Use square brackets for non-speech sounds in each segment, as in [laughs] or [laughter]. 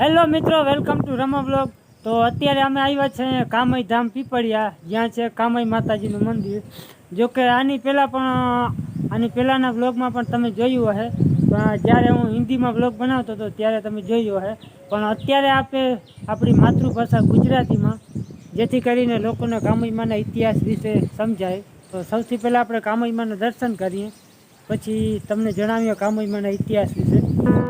Hello મિત્રો welcome to Rama blog તો અત્યારે અમે આવ્યા છે કામઈ ધામ પીપળિયા. જ્યાં છે કામઈ માતાજીનું મંદિર. જો કે આની પહેલાં પણ, આની પહેલાંના બ્લોગમાં પણ તમે જોયું હશે. પણ જ્યારે હું હિન્દીમાં બ્લોગ બનાવતો હતો ત્યારે તમે જોયું હશે. પણ અત્યારે આપણે આપણી માતૃભાષા ગુજરાતીમાં, જેથી કરીને લોકોને કામઈમાના ઇતિહાસ વિશે સમજાય. તો સૌથી પહેલાં આપણે કામઈમાના દર્શન કરીએ. પછી તમને જણાવીએ કામઈમાના ઇતિહાસ વિશે.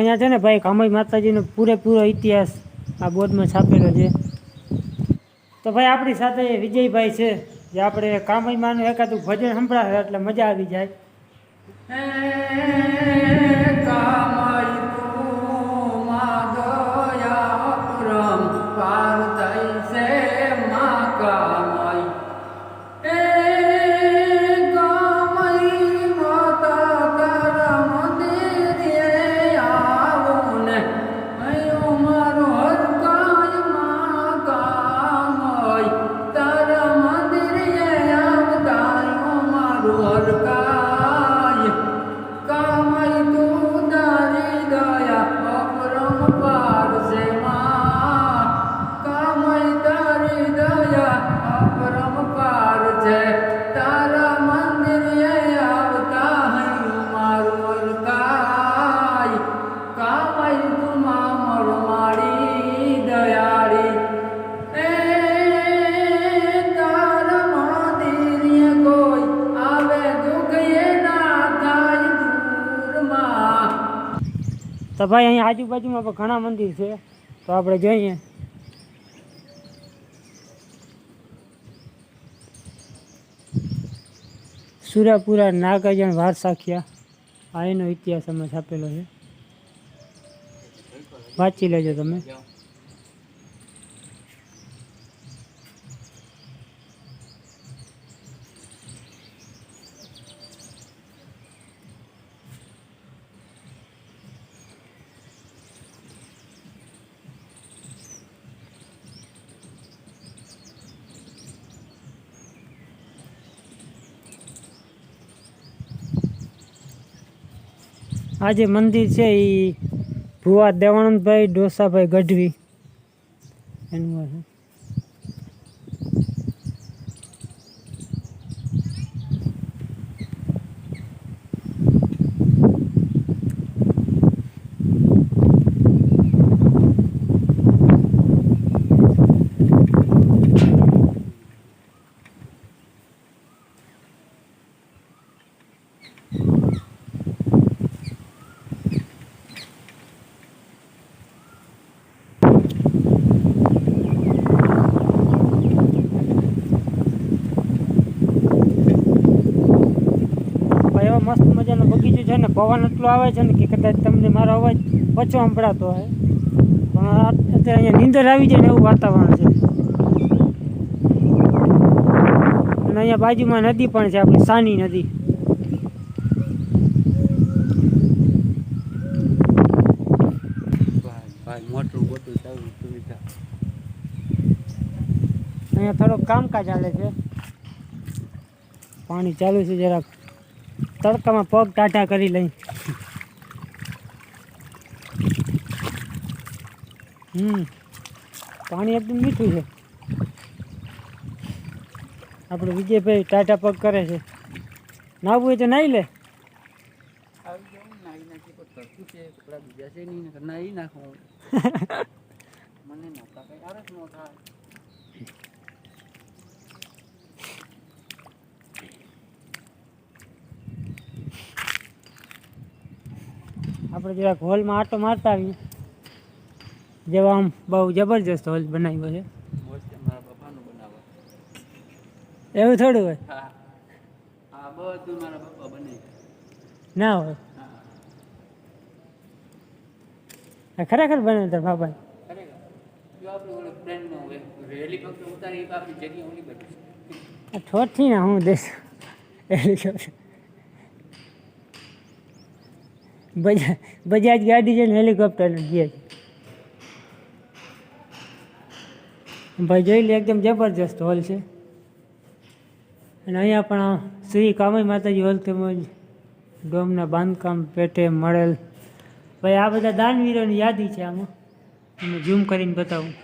અહીંયા છે ને ભાઈ, કામઈ માતાજીનો પૂરેપૂરો ઇતિહાસ આ બોર્ડમાં છાપેલો છે. તો ભાઈ, આપણી સાથે વિજયભાઈ છે, જે આપણે કામઈ માનું એકાદું ભજન સંભળાવે એટલે મજા આવી જાય. તો ભાઈ અહીંયા આજુબાજુમાં પણ ઘણા મંદિર છે. તો આપણે જોઈએ. સુરાપુરા, નાગાજણ, વારસાખિયા. આ એનો ઇતિહાસ અમે છાપેલો છે. વાંચી લેજો તમે. આ જે મંદિર છે એ ભુવા દેવાનંદભાઈ ડોસાભાઈ ગઢવી. એનું આ છે ભાઈ એવો મસ્ત મજાનો બગીચો છે ને પવન એટલો આવે છે ને કે કદાચ તમને મારો અવાજ ઓછો સંભળાતો હોય. પણ અત્યારે અહીંયા નીંદર આવી જાય ને એવું વાતાવરણ છે. અને અહીંયા બાજુમાં નદી પણ છે આપણી સાની નદી. મોટું મોટું સારું સુવિધા. અહીંયા થોડોક કામકાજ ચાલે છે. પાણી ચાલુ છે જરાક. તડકામાં પગ ટાઢા કરી લઈ. હમ પાણી એકદમ મીઠું છે. આપણે વિજયભાઈ ટાટા પગ કરે છે. નાવું હોય તો નાહી લે. આવી [laughs] જાઉં નાઈ નાખી તો તરતું છે કપડા બીજા છે નહીં નકર નાઈ નાખું મને નાતા કઈ આરસ નો થાય આપણે જરાક હોલમાં આટો મારતા આવીએ. જેવા આમ બહુ જબરજસ્ત હોલ બનાવ્યો છે. એવું થોડું હોય? ના હોય? ખરેખર બને તાર બાપા ઠોઠથી ને હું દેશ. હેલિકોપ્ટર બજાજ બજાજ ગાડી છે ને હેલિકોપ્ટર ગયા છે ભાઈ જોઈ લે એકદમ જબરજસ્ત હોલ છે. અને અહીંયા પણ શ્રી કામય માતાજી હોલ તેમજ ડોમના બાંધકામ પેટે મળેલ. ભાઈ આ બધા દાનવીરોની યાદી છે આમાં. અમે ઝૂમ કરીને બતાવું.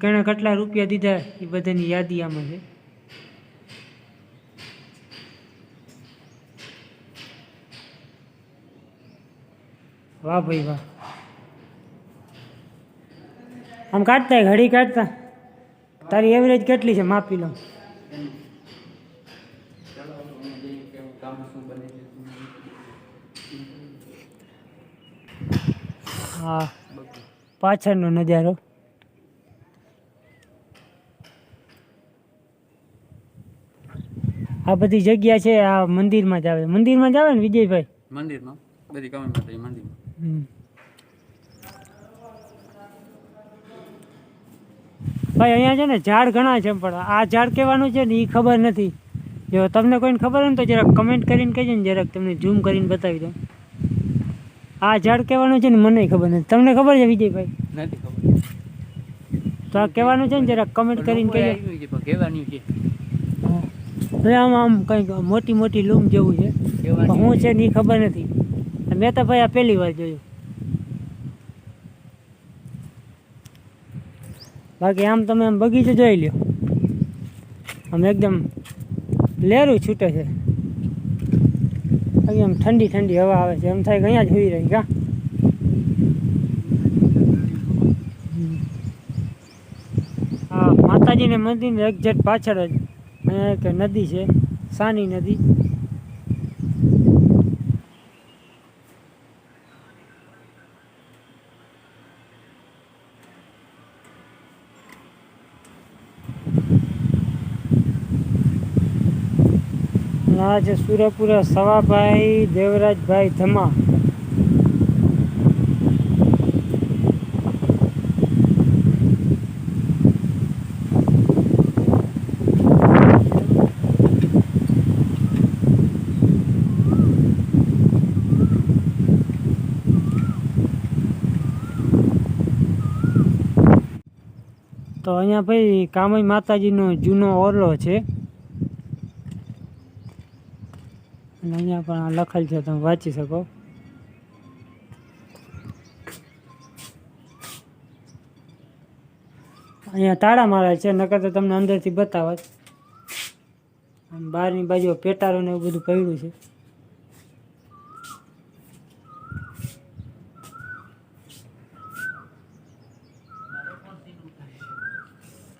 કેણે કેટલા રૂપિયા દીધા એ બધાની યાદી આમાં છે. વાહ ભાઈ વાહ. આમ કાઢતા ઘડી કાઢતા. તારી એવરેજ કેટલી છે? માપી લો. કામ. હા. પાછળનો નજારો. આ બધી જગ્યા છે, આ મંદિરમાં જ આવે મંદિરમાં જ આવે ને વિજયભાઈ? મંદિરમાં. બધી કમાઈ મંદિરમાં. ભાઈ અહીંયા છે ને ઝાડ ઘણા છે પણ આ ઝાડ કહેવાનું છે ને એ ખબર નથી. જો તમને કોઈને ખબર હોય ને તો જરાક કમેન્ટ કરીને કહેજો ને જરાક તમને ઝૂમ કરીને બતાવી દઉં. આ ઝાડ કહેવાનું છે ને મને ખબર નથી. તમને ખબર છે વિજયભાઈ? નથી ખબર. તો આ કહેવાનું છે ને જરાક કમેન્ટ કરીને કહેજો. કહેવાનું છે. હવે આમ આમ કંઈક મોટી મોટી લૂમ જેવું છે. હું છે ને એ ખબર નથી. મેં તો ભાઈ આ પહેલી વાર જોયું. બાકી આમ તમે આમ બગીચો જોઈ લ્યો. આમ એકદમ લેરું છૂટે છે. આમ ઠંડી ઠંડી હવા આવે છે. એમ થાય અહીંયા જ હોઈ રહી, કા? માતાજીને મંદિરની એક્ઝેક્ટ પાછળ જ, અહીંયા એક નદી છે, સાની નદી. અને આ છે સુરપુરા સવાભાઈ, દેવરાજભાઈ ધમા. તો અહીંયા ભાઈ કામય માતાજીનો જૂનો ઓરલો છે. અને અહીંયા પણ આ લખેલ છે, તમે વાંચી શકો. અહીંયા તાળા મારેલ છે, નકર તો તમને અંદરથી બતાવત. અને બહારની બાજુ પેટારો ને એવું બધું પડ્યું છે.